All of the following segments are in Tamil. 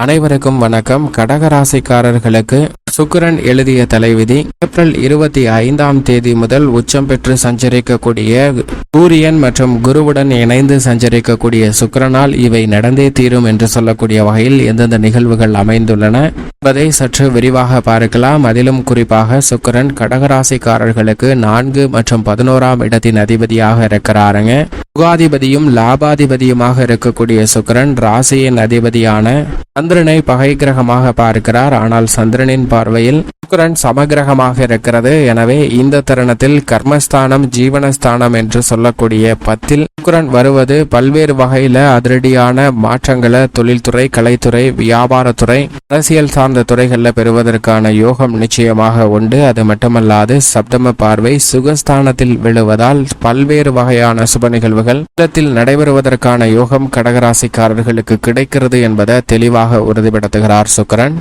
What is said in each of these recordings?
அனைவருக்கும் வணக்கம். கடகராசிக்காரர்களுக்கு சுக்கரன் எழுதிய தலைவிதி ஏப்ரல் இருபத்தி ஐந்தாம் தேதி முதல் உச்சம் பெற்று சஞ்சரிக்கக்கூடிய சூரியன் மற்றும் குருவுடன் இணைந்து சஞ்சரிக்கக்கூடிய சுக்கிரனால் இவை நடந்தே தீரும் என்று சொல்லக்கூடிய வகையில் எந்தெந்த நிகழ்வுகள் அமைந்துள்ளன என்பதை சற்று விரிவாக பார்க்கலாம். அதிலும் குறிப்பாக சுக்கிரன் கடகராசிக்காரர்களுக்கு நான்கு மற்றும் பதினோராம் இடத்தின் அதிபதியாக இருக்கிறாருங்க. சுகாதிபதியும் லாபாதிபதியுமாக இருக்கக்கூடிய சுக்கிரன் ராசியின் அதிபதியான சந்திரனை பகை கிரகமாக பார்க்கிறார். ஆனால் சந்திரனின் பார்வையில் சுக்கரன் சமகிரகமாக இருக்கிறது. எனவே இந்த தருணத்தில் கர்மஸ்தானம் ஜீவனஸ்தானம் என்று சொல்லக்கூடிய பத்தில் சுக்கரன் வருவது பல்வேறு வகையில அதிரடியான மாற்றங்களை தொழில்துறை கலைத்துறை வியாபாரத்துறை அரசியல் சார்ந்த துறைகளில் பெறுவதற்கான யோகம் நிச்சயமாக உண்டு. அது மட்டுமல்லாது சப்தம பார்வை சுகஸ்தானத்தில் விழுவதால் பல்வேறு வகையான சுப நிகழ்வுகள் நடைபெறுவதற்கான யோகம் கடகராசிக்காரர்களுக்கு கிடைக்கிறது என்பதை தெளிவாக உறுதிப்படுத்துகிறார் சுக்கரன்.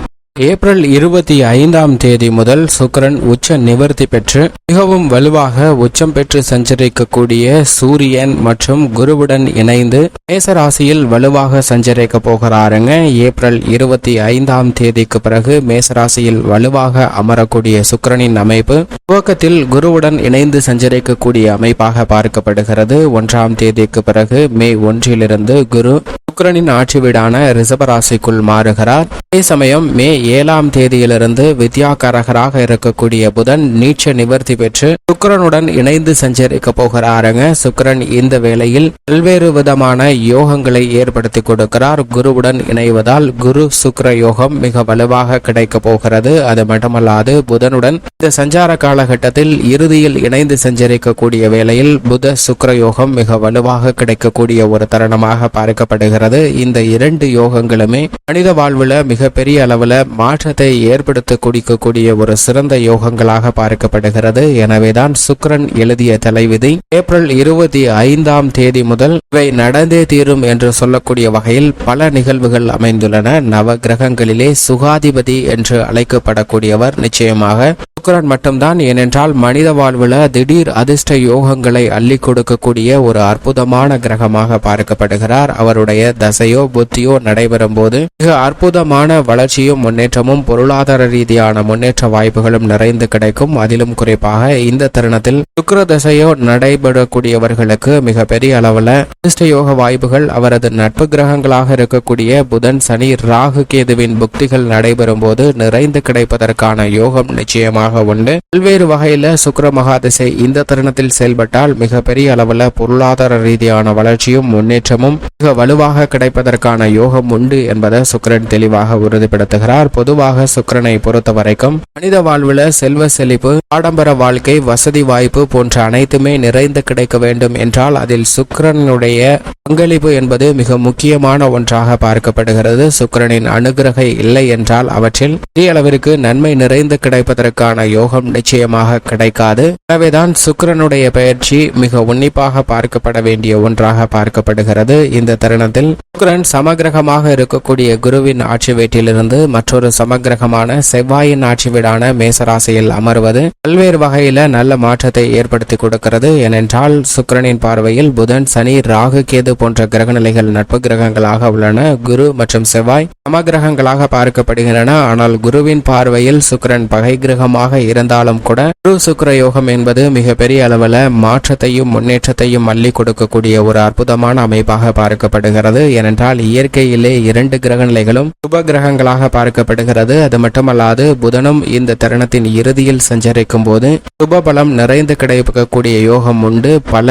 ஏப்ரல் இருபத்தி ஐந்தாம் தேதி முதல் சுக்கரன் உச்ச நிவர்த்தி பெற்று மிகவும் வலுவாக உச்சம் பெற்று சஞ்சரிக்கக்கூடிய சூரியன் மற்றும் குருவுடன் இணைந்து மேசராசியில் வலுவாக சஞ்சரிக்க போகிறாருங்க. ஏப்ரல் இருபத்தி ஐந்தாம் தேதிக்கு பிறகு மேசராசியில் வலுவாக அமரக்கூடிய சுக்கிரனின் அமைப்பு துவக்கத்தில் குருவுடன் இணைந்து சஞ்சரிக்கக்கூடிய அமைப்பாக பார்க்கப்படுகிறது. ஒன்றாம் தேதிக்கு பிறகு மே ஒன்றிலிருந்து குரு சுக்கிரனின் ஆட்சி வீடான ரிஷபராசிக்குள் மாறுகிறார். அதே சமயம் மே ஏழாம் தேதியிலிருந்து வித்யாகாரகராக இருக்கக்கூடிய புதன் நீச்ச நிவர்த்தி பெற்று சுக்கரனுடன் இணைந்து சஞ்சரிக்க போகிறாருங்க. சுக்கிரன் இந்த வேளையில் பல்வேறு விதமான யோகங்களை ஏற்படுத்தி கொடுக்கிறார். குருவுடன் இணைவதால் குரு சுக்கர யோகம் மிக வலுவாக கிடைக்க போகிறது. அது மட்டுமல்லாது புதனுடன் இந்த சஞ்சார காலகட்டத்தில் இறுதியில் இணைந்து சஞ்சரிக்கக்கூடிய வேளையில் புத சுக்கர யோகம் மிக வலுவாக கிடைக்கக்கூடிய ஒரு தருணமாக பார்க்கப்படுகிறது. இந்த இரண்டு யோகங்களுமே மனித வாழ்வுல மிகப்பெரிய அளவுல மாற்றத்தை ஏற்படுத்த குடிக்கக்கூடிய ஒரு சிறந்த யோகங்களாக பார்க்கப்படுகிறது. எனவேதான் சுக்ரன் எழுதிய தலைவிதி ஏப்ரல் இருபத்தி ஐந்தாம் தேதி முதல் இவை நடந்தே தீரும் என்று சொல்லக்கூடிய வகையில் பல நிகழ்வுகள் அமைந்துள்ளன. நவ கிரகங்களிலே சுகாதிபதி என்று அழைக்கப்படக்கூடியவர் நிச்சயமாக சுக்கிரன் மட்டும்தான் ஏனென்றால் மனித வாழ்வுல திடீர் அதிர்ஷ்ட யோகங்களை அள்ளி கொடுக்கக்கூடிய ஒரு அற்புதமான கிரகமாக பார்க்கப்படுகிறார். அவருடைய தசையோ புத்தியோ நடைபெறும் போது மிக அற்புதமான வளர்ச்சியும் முன்னேற்றமும் பொருளாதார ரீதியான முன்னேற்ற வாய்ப்புகளும் நிறைந்து கிடைக்கும். அதிலும் குறிப்பாக இந்த தருணத்தில் சுக்கர தசையோ நடைபெறக்கூடியவர்களுக்கு மிக பெரிய அளவுல அதிர்ஷ்ட யோக வாய்ப்புகள் அவரது நட்பு கிரகங்களாக இருக்கக்கூடிய புதன் சனி ராகு கேதுவின் புக்திகள் நடைபெறும் போது நிறைந்து கிடைப்பதற்கான யோகம் நிச்சயமாக உண்டு. பல்வேறு வகையில சுக்கர மகாதிசை இந்த தருணத்தில் செயல்பட்டால் மிக பெரிய அளவுல பொருளாதார ரீதியான வளர்ச்சியும் முன்னேற்றமும் மிக வலுவாக கிடைப்பதற்கான யோகம் உண்டு என்பதை சுக்கிரன் தெளிவாக உறுதிப்படுத்துகிறார். பொதுவாக சுக்கிரனை பொறுத்த வரைக்கும் மனித வாழ்வுல செல்வ செழிப்பு ஆடம்பர வாழ்க்கை வசதி வாய்ப்பு போன்ற அனைத்துமே நிறைந்து கிடைக்க வேண்டும் என்றால் அதில் சுக்கரனுடைய பங்களிப்பு என்பது மிக முக்கியமான ஒன்றாக பார்க்கப்படுகிறது. சுக்கிரனின் அனுகிரகை இல்லை என்றால் அவற்றில் பெரிய அளவிற்கு நன்மை நிறைந்து கிடைப்பதற்கான அதற்கான யோகம் நிச்சயமாக கிடைக்காது. எனவேதான் சுக்கரனுடைய பயிற்சி மிக உன்னிப்பாக பார்க்கப்பட வேண்டிய ஒன்றாக பார்க்கப்படுகிறது. இந்த தருணத்தில் சுக்கரன் சமகிரகமாக இருக்கக்கூடிய குருவின் ஆட்சி வீட்டிலிருந்து மற்றொரு சமகிரகமான செவ்வாயின் ஆட்சி வீடான மேசராசியில் அமர்வது பல்வேறு வகையில நல்ல மாற்றத்தை ஏற்படுத்தி கொடுக்கிறது. ஏனென்றால் சுக்கரனின் பார்வையில் புதன் சனி ராகு கேது போன்ற கிரகநிலைகள் நட்பு கிரகங்களாக உள்ளன. குரு மற்றும் செவ்வாய் சமகிரகங்களாக பார்க்கப்படுகின்றன. ஆனால் குருவின் பார்வையில் சுக்கரன் பகை கிரகமாக இருந்தாலும் கூட குரு சுக்கர யோகம் என்பது மிக பெரிய அளவுல மாற்றத்தையும் முன்னேற்றத்தையும் அள்ளி கொடுக்கக்கூடிய ஒரு அற்புதமான அமைப்பாக பார்க்கப்படுகிறது. ஏனென்றால் இயற்கையிலே இரண்டு கிரகநிலைகளும் சுப கிரகங்களாக பார்க்கப்படுகிறது. அது மட்டுமல்லாது புதனும் இந்த தருணத்தின் இறுதியில் சஞ்சரிக்கும் போது சுப பலம் நிறைந்து கிடைக்கக்கூடிய யோகம் உண்டு. பல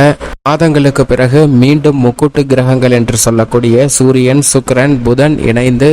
மாதங்களுக்கு பிறகு மீண்டும் முக்கூட்டு கிரகங்கள் என்று சொல்லக்கூடிய சூரியன் சுக்கிரன் புதன் இணைந்து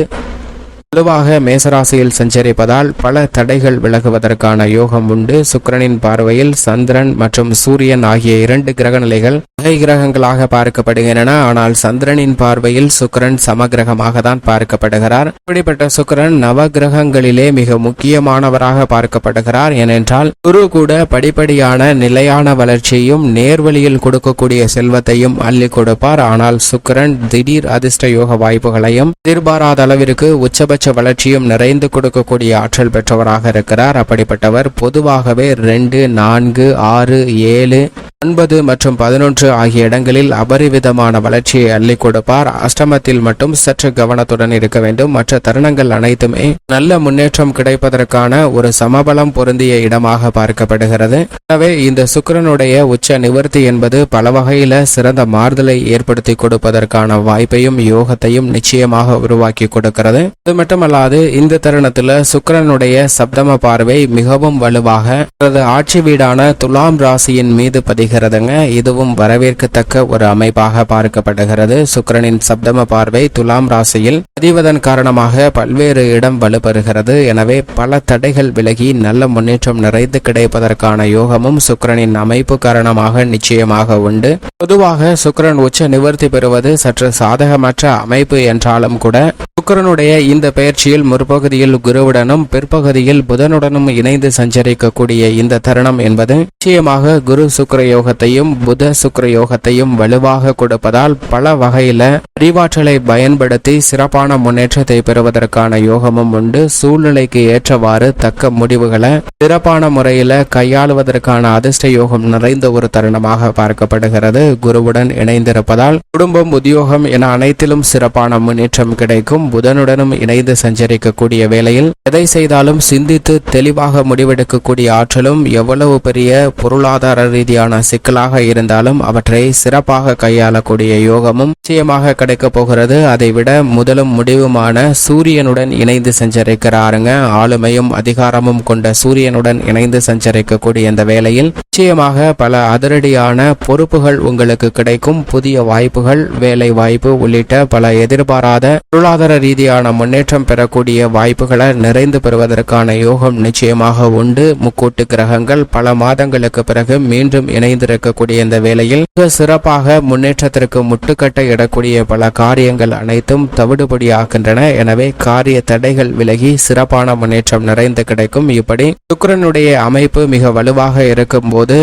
வலுவாக மேசராசியில் சஞ்சரிப்பதால் பல தடைகள் விலகுவதற்கான யோகம் உண்டு. சுக்கிரனின் பார்வையில் சந்திரன் மற்றும் சூரியன் ஆகிய இரண்டு கிரகநிலைகள் வகை கிரகங்களாக பார்க்கப்படுகின்றன. ஆனால் சந்திரனின் பார்வையில் சுக்கிரன் சமகிரகமாக தான் பார்க்கப்படுகிறார். இப்படிப்பட்ட சுக்கரன் நவ கிரகங்களிலே மிக முக்கியமானவராக பார்க்கப்படுகிறார். ஏனென்றால் குரு கூட படிப்படியான நிலையான வளர்ச்சியையும் நேர்வழியில் கொடுக்கக்கூடிய செல்வத்தையும் அள்ளி கொடுப்பார். ஆனால் சுக்கிரன் திடீர் அதிர்ஷ்ட யோக வாய்ப்புகளையும் எதிர்பாராத அளவிற்கு உச்சபட்ச வளர்ச்சியும் நிறைந்து கொடுக்கக்கூடிய ஆற்றல் பெற்றவராக இருக்கிறார். அப்படிப்பட்டவர் பொதுவாகவே ரெண்டு நான்கு ஆறு ஏழு ஒன்பது மற்றும் பதினொன்று ஆகிய இடங்களில் அபரிவிதமான வளர்ச்சியை அள்ளி கொடுப்பார். அஷ்டமத்தில் மட்டும் சற்று கவனத்துடன் இருக்க வேண்டும். மற்ற தருணங்கள் அனைத்துமே நல்ல முன்னேற்றம் கிடைப்பதற்கான ஒரு சமபலம் பொருந்திய இடமாக பார்க்கப்படுகிறது. எனவே இந்த சுக்கிரனுடைய உச்ச நிவர்த்தி என்பது பல வகையில சிறந்த மாறுதலை ஏற்படுத்தி கொடுப்பதற்கான வாய்ப்பையும் யோகத்தையும் நிச்சயமாக உருவாக்கி கொடுக்கிறது. அது மட்டுமல்லாது இந்த தருணத்துல சுக்கரனுடைய சப்தம பார்வை மிகவும் வலுவாக அவரது ஆட்சி வீடான துலாம் ராசியின் மீது பதிகிறதுங்க. இதுவும் வரவேற்கத்தக்க ஒரு அமைப்பாக பார்க்கப்படுகிறது. சுக்கரனின் சப்தம பார்வை துலாம் ராசியில் பதிவதன் காரணமாக பல்வேறு இடம் வலுப்பெறுகிறது. எனவே பல தடைகள் விலகி நல்ல முன்னேற்றம் நிறைந்து கிடைப்பதற்கான யோகமும் சுக்கரனின் அமைப்பு காரணமாக நிச்சயமாக உண்டு. பொதுவாக சுக்கரன் உச்ச நிவர்த்தி பெறுவது சற்று சாதகமற்ற அமைப்பு என்றாலும் கூட சுக்கரனுடைய இந்த பெயர்ச்சியில் முற்பகுதியில் குருவுடனும் பிற்பகுதியில் புதனுடனும் இணைந்து சஞ்சரிக்கக்கூடிய இந்த தருணம் என்பது நிச்சயமாக குரு சுக்கர யோகத்தையும் புத சுக்கர யோகத்தையும் வலுவாக கொடுப்பதால் பல வகையில அறிவாற்றலை பயன்படுத்தி சிறப்பான முன்னேற்றத்தை பெறுவதற்கான யோகமும் உண்டு. சூழ்நிலைக்கு ஏற்றவாறு தக்க முடிவுகளை சிறப்பான முறையில கையாளுவதற்கான அதிர்ஷ்ட யோகம் நிறைந்த ஒரு தருணமாக பார்க்கப்படுகிறது. குருவுடன் இணைந்திருப்பதால் குடும்பம் உத்தியோகம் என அனைத்திலும் சிறப்பான முன்னேற்றம் கிடைக்கும். புதனுடனும் இணைந்து சஞ்சரிக்கக்கூடிய வேளையில் எதை செய்தாலும் சிந்தித்து தெளிவாக முடிவெடுக்கக்கூடிய ஆற்றலும் எவ்வளவு பெரிய பொருளாதார ரீதியான சிக்கலாக இருந்தாலும் அவற்றை சிறப்பாக கையாளக்கூடிய யோகமும் நிச்சயமாக கிடைக்கப் போகிறது. அதைவிட முதலும் முடிவுமான சூரியனுடன் இணைந்து சஞ்சரிக்கிறாருங்க. ஆளுமையும் அதிகாரமும் கொண்ட சூரியனுடன் இணைந்து சஞ்சரிக்கக்கூடிய இந்த வேளையில் நிச்சயமாக பல அதிரடியான பொறுப்புகள் உங்களுக்கு கிடைக்கும். புதிய வாய்ப்புகள் வேலை வாய்ப்பு உள்ளிட்ட பல எதிர்பாராத பொருளாதார ரீதியான முன்னேற்ற முன்னேற்றம் பெறக்கூடிய வாய்ப்புகளை நிறைந்து பெறுவதற்கான யோகம் நிச்சயமாக உண்டு. முக்கூட்டு கிரகங்கள் பல மாதங்களுக்கு பிறகு மீண்டும் இணைந்திருக்கக்கூடிய இந்த வேளையில் மிக சிறப்பாக முன்னேற்றத்திற்கு முட்டுக்கட்டை இடக்கூடிய பல காரியங்கள் அனைத்தும் தவிடுபடியாகின்றன. எனவே காரிய தடைகள் விலகி சிறப்பான முன்னேற்றம் நிறைந்து கிடைக்கும். இப்படி சுக்கரனுடைய அமைப்பு மிக வலுவாக இருக்கும் போது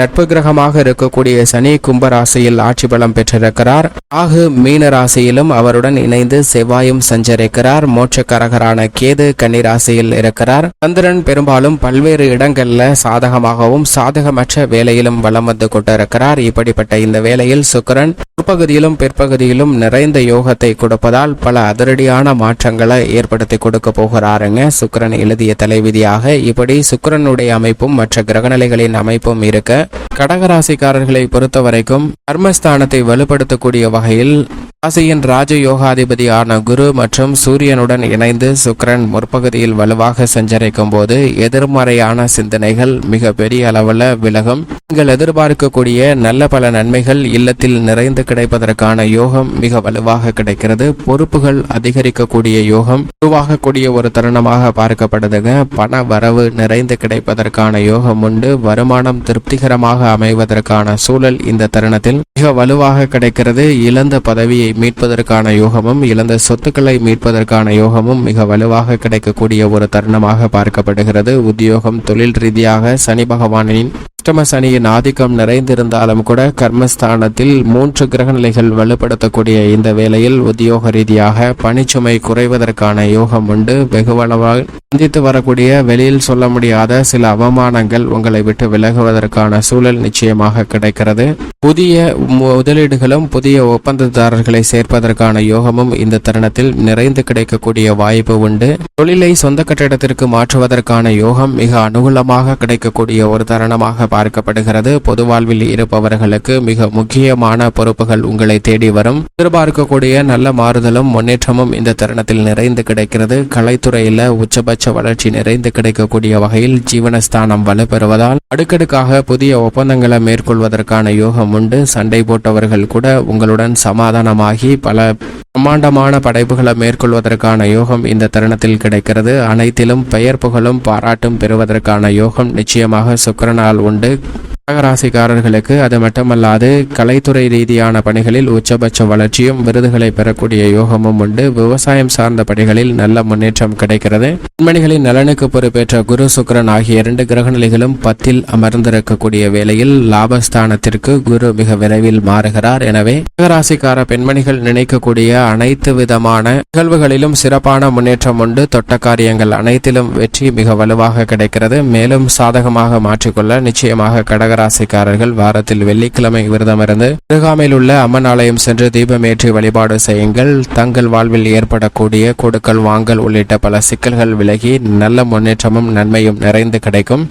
நட்பு கிரகமாக இருக்கக்கூடிய சனி கும்பராசியில் ஆட்சி பலம் பெற்றிருக்கிறார். ஆகு மீன ராசியிலும் அவருடன் இணைந்து செவ்வாயும் சஞ்சரிக்கிறார். மோட்சக்கரகரான கேது கன்னிராசியில் இருக்கிறார். சந்திரன் பெரும்பாலும் பல்வேறு இடங்கள்ல சாதகமாகவும் சாதகமற்ற வேலையிலும் வலம் வந்து கொண்டிருக்கிறார். இப்படிப்பட்ட இந்த வேலையில் சுக்கிரன் முற்பகுதியிலும் பிற்பகுதியிலும் நிறைந்த யோகத்தை கொடுப்பதால் பல அதிரடியான மாற்றங்களை ஏற்படுத்தி கொடுக்க போகிறாருங்க. சுக்கிரன் எழுதிய தலைவிதியாக இப்படி சுக்கிரனுடைய அமைப்பும் மற்ற கிரகநிலைகளின் அமைப்பும் இருக்க கடகராசிக்காரர்களை பொறுத்த வரைக்கும் கர்மஸ்தானத்தை வலுப்படுத்தக்கூடிய வகையில் ராசியின் ராஜ யோகாதிபதியான குரு மற்றும் சூரியனுடன் இணைந்து சுக்கரன் முற்பகுதியில் வலுவாக சஞ்சரிக்கும் போது எதிர்மறையான சிந்தனைகள் மிக பெரிய அளவில் விலகும். நீங்கள் எதிர்பார்க்கக்கூடிய நல்ல பல நன்மைகள் இல்லத்தில் நிறைந்து கிடைப்பதற்கான யோகம் மிக வலுவாக கிடைக்கிறது. பொறுப்புகள் அதிகரிக்கக்கூடிய யோகம் உருவாகக்கூடிய ஒரு தருணமாக பார்க்கப்படுதுங்க. பண வரவு நிறைந்து கிடைப்பதற்கான யோகம் உண்டு. வருமானம் திருப்திகரமாக அமைவதற்கான சூழல் இந்த தருணத்தில் மிக வலுவாக கிடைக்கிறது. இழந்த பதவியை மீட்பதற்கான யோகமும் இழந்த சொத்துக்களை மீட்பதற்கான யோகமும் மிக வலுவாக கிடைக்கக்கூடிய ஒரு தருணமாக பார்க்கப்படுகிறது. உத்தியோகம் தொழில் ரீதியாக சனி பகவானின் அஷ்டம சனியின் ஆதிக்கம் நிறைந்திருந்தாலும் கூட கர்மஸ்தானத்தில் மூன்று கிரகநிலைகள் வலுப்படுத்தக்கூடிய இந்த வேளையில் உத்தியோக ரீதியாக பணிச்சுமை குறைவதற்கான யோகம் உண்டு. வெகுவளவாக சந்தித்து வரக்கூடிய வெளியில் சொல்ல முடியாத சில அவமானங்கள் உங்களை விட்டு விலகுவதற்கான சூழல் நிச்சயமாக கிடைக்கிறது. புதிய முதலீடுகளும் புதிய ஒப்பந்ததாரர்களை சேர்ப்பதற்கான யோகமும் இந்த தருணத்தில் நிறைந்து கிடைக்கக்கூடிய வாய்ப்பு உண்டு. தொழிலை சொந்த கட்டிடத்திற்கு மாற்றுவதற்கான யோகம் மிக அனுகூலமாக கிடைக்கக்கூடிய ஒரு தருணமாக பார்க்கப்படுகிறது பொது வாழ்வில் இருப்பவர்களுக்கு மிக முக்கியமான பொறுப்புகள் உங்களை தேடி வரும். எதிர்பார்க்கக்கூடிய நல்ல மாறுதலும் முன்னேற்றமும் இந்த தருணத்தில் நிறைந்து கிடைக்கிறது. கலைத்துறையில உச்சபட்ச வளர்ச்சி நிறைந்து கிடைக்கக்கூடிய வகையில் ஜீவனஸ்தானம் வலுப்பெறுவதால் அடுக்கடுக்காக புதிய ஒப்பந்தங்களை மேற்கொள்வதற்கான யோகம் உண்டு. சண்டை போட்டவர்கள் கூட உங்களுடன் சமாதானமாகி பல பிரம்மாண்டமான படைப்புகளை மேற்கொள்வதற்கான யோகம் இந்த தருணத்தில் கிடைக்கிறது. அனைத்திலும் பெயர் புகழும் பாராட்டும் பெறுவதற்கான யோகம் நிச்சயமாக சுக்கரனால் உண்டு. கடகராசிக்காரர்களுக்கு அது மட்டுமல்லாது கலைத்துறை ரீதியான பணிகளில் உச்சபட்ச வளர்ச்சியும் விருதுகளை பெறக்கூடிய யோகமும் உண்டு. விவசாயம் சார்ந்த பணிகளில் நல்ல முன்னேற்றம் கிடைக்கிறது. பெண்மணிகளின் நலனுக்கு பொறுப்பேற்ற குரு சுக்கிரன் ஆகிய இரண்டு கிரகநிலைகளும் பத்தில் அமர்ந்திருக்கக்கூடிய வேளையில் லாபஸ்தானத்திற்கு குரு மிக விரைவில் மாறுகிறார். எனவே கடகராசிக்கார பெண்மணிகள் நினைக்கக்கூடிய அனைத்து விதமான நிகழ்வுகளிலும் சிறப்பான முன்னேற்றம் உண்டு. தொட்ட காரியங்கள் அனைத்திலும் வெற்றி மிக வலுவாக கிடைக்கிறது. மேலும் சாதகமாக மாற்றிக்கொள்ள நிச்சயமாக கடகராசிக்காரர்கள் வாரத்தில் வெள்ளிக்கிழமை விரதமிருந்து அருகாமையில் உள்ள அம்மன் ஆலயம் சென்று தீபமேற்றி வழிபாடு செய்யுங்கள். தங்கள் வாழ்வில் ஏற்படக்கூடிய கொடுக்கல் வாங்கல் உள்ளிட்ட பல சிக்கல்கள் விலகி நல்ல முன்னேற்றமும் நன்மையும் நிறைந்து கிடைக்கும்.